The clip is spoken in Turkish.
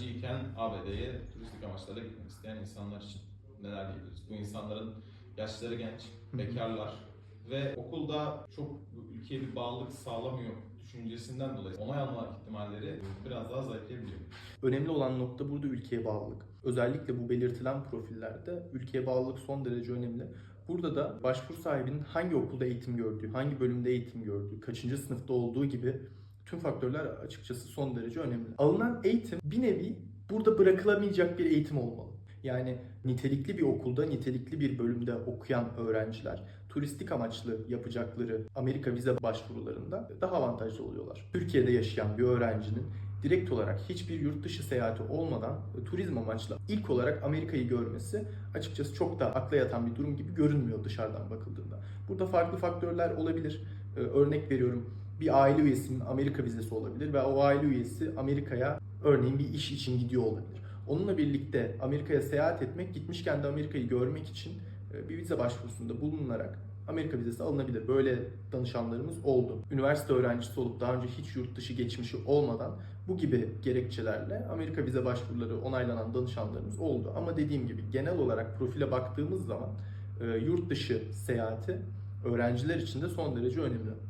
öğrenciyken ABD'ye turistik amaçlarla gitmek isteyen insanlar için neler diyebiliriz? Bu insanların yaşları genç, bekarlar ve okulda çok ülkeye bir bağlılık sağlamıyor düşüncesinden dolayı onay alma ihtimalleri biraz daha zayıflayabiliyor. Önemli olan nokta burada ülkeye bağlılık. Özellikle bu belirtilen profillerde ülkeye bağlılık son derece önemli. Burada da başvuru sahibinin hangi okulda eğitim gördüğü, hangi bölümde eğitim gördüğü, kaçıncı sınıfta olduğu gibi tüm faktörler açıkçası son derece önemli. Alınan eğitim bir nevi burada bırakılamayacak bir eğitim olmalı. Yani nitelikli bir okulda, nitelikli bir bölümde okuyan öğrenciler turistik amaçlı yapacakları Amerika vize başvurularında daha avantajlı oluyorlar. Türkiye'de yaşayan bir öğrencinin direkt olarak hiçbir yurt dışı seyahati olmadan turizm amaçlı ilk olarak Amerika'yı görmesi açıkçası çok da akla yatan bir durum gibi görünmüyor dışarıdan bakıldığında. Burada farklı faktörler olabilir. Ee, Örnek veriyorum bir aile üyesinin Amerika vizesi olabilir ve o aile üyesi Amerika'ya örneğin bir iş için gidiyor olabilir. Onunla birlikte Amerika'ya seyahat etmek, gitmişken de Amerika'yı görmek için e, bir vize başvurusunda bulunarak Amerika vizesi alınabilir. Böyle danışanlarımız oldu. Üniversite öğrencisi olup daha önce hiç yurt dışı geçmişi olmadan bu gibi gerekçelerle Amerika vize başvuruları onaylanan danışanlarımız oldu. Ama dediğim gibi genel olarak profile baktığımız zaman e, yurt dışı seyahati öğrenciler için de son derece önemli.